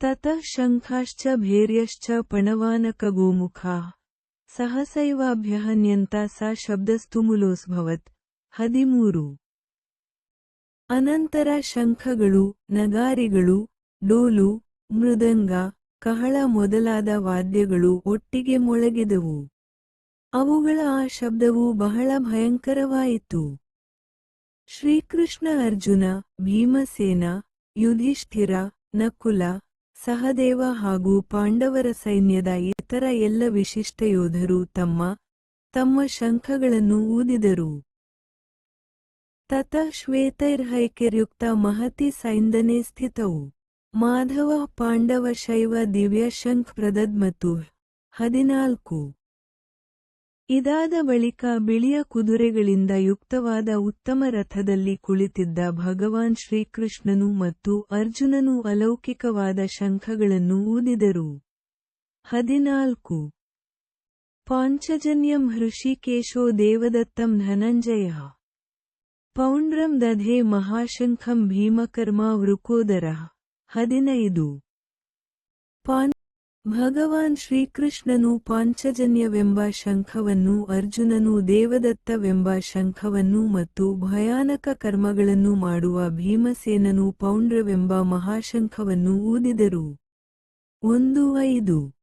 ತತಃ ಶಂಖಾಶ್ಚ ಭೇರ್ಯಶ್ಚ ಪಣವಾನಕಗೋಮುಖಾಃ. ಸಹಸೈವಾಭ್ಯಹನ್ಯಂತ ಸ ಶಬ್ದಸ್ತುಮುಲೋಸ್ಭವತ್. ಹದಿಮೂರು. ಅನಂತರ ಶಂಖಗಳು, ನಗಾರಿಗಳು, ಡೋಲು, ಮೃದಂಗ, ಕಹಳ ಮೊದಲಾದ ವಾದ್ಯಗಳು ಒಟ್ಟಿಗೆ ಮೊಳಗಿದವು. ಅವುಗಳ ಆ ಶಬ್ದವು ಬಹಳ ಭಯಂಕರವಾಯಿತು. ಶ್ರೀಕೃಷ್ಣ ಅರ್ಜುನ, ಭೀಮಸೇನ, ಯುಧಿಷ್ಠಿರ, ನಕುಲ ಸಹದೇವ ಹಾಗೂ ಪಾಂಡವರ ಸೈನ್ಯದ ಇತರ ಎಲ್ಲ ವಿಶಿಷ್ಟ ಯೋಧರು ತಮ್ಮ ತಮ್ಮ ಶಂಖಗಳನ್ನು ಊದಿದರು. ತತಃ ಶ್ವೇತೈರ್ಹೈಕ್ಯರ್ಯುಕ್ತ ಮಹತಿ ಸೈಂದನೆ ಸ್ಥಿತವು. ಮಾಧವ, ಪಾಂಡವ, ಶೈವ, ದಿವ್ಯ, ಶಂಖ್ ಪ್ರದದ್ಮತು ಹದಿನಾಲ್ಕು. ಇದಾದ ಬಳಿಕ ಬಿಳಿಯ ಕುದುರೆಗಳಿಂದ ಯುಕ್ತವಾದ ಉತ್ತಮ ರಥದಲ್ಲಿ ಕುಳಿತಿದ್ದ ಭಗವಾನ್ ಶ್ರೀಕೃಷ್ಣನು ಮತ್ತು ಅರ್ಜುನನು ಅಲೌಕಿಕವಾದ ಶಂಖಗಳನ್ನು ಊದಿದರು. ಹದಿನಾಲ್ಕು. ಪಾಂಚಜನ್ಯಂ ಹೃಷಿಕೇಶೋ ದೇವದತ್ತಂ ಧನಂಜಯ. ಪೌಂಡ್ರಂ ದಧೆ ಮಹಾಶಂಖಂ ಭೀಮಕರ್ಮ ವೃಕೋದರ. ಹದಿನೈದು. ಭಗವಾನ್ ಶ್ರೀಕೃಷ್ಣನು ಪಾಂಚಜನ್ಯವೆಂಬ ಶಂಖವನ್ನು, ಅರ್ಜುನನು ದೇವದತ್ತವೆಂಬ ಶಂಖವನ್ನು ಮತ್ತು ಭಯಾನಕ ಕರ್ಮಗಳನ್ನು ಮಾಡುವ ಭೀಮಸೇನನು ಪೌಂಡ್ರವೆಂಬ ಮಹಾಶಂಖವನ್ನು ಊದಿದರು. ಒಂದು ಐದು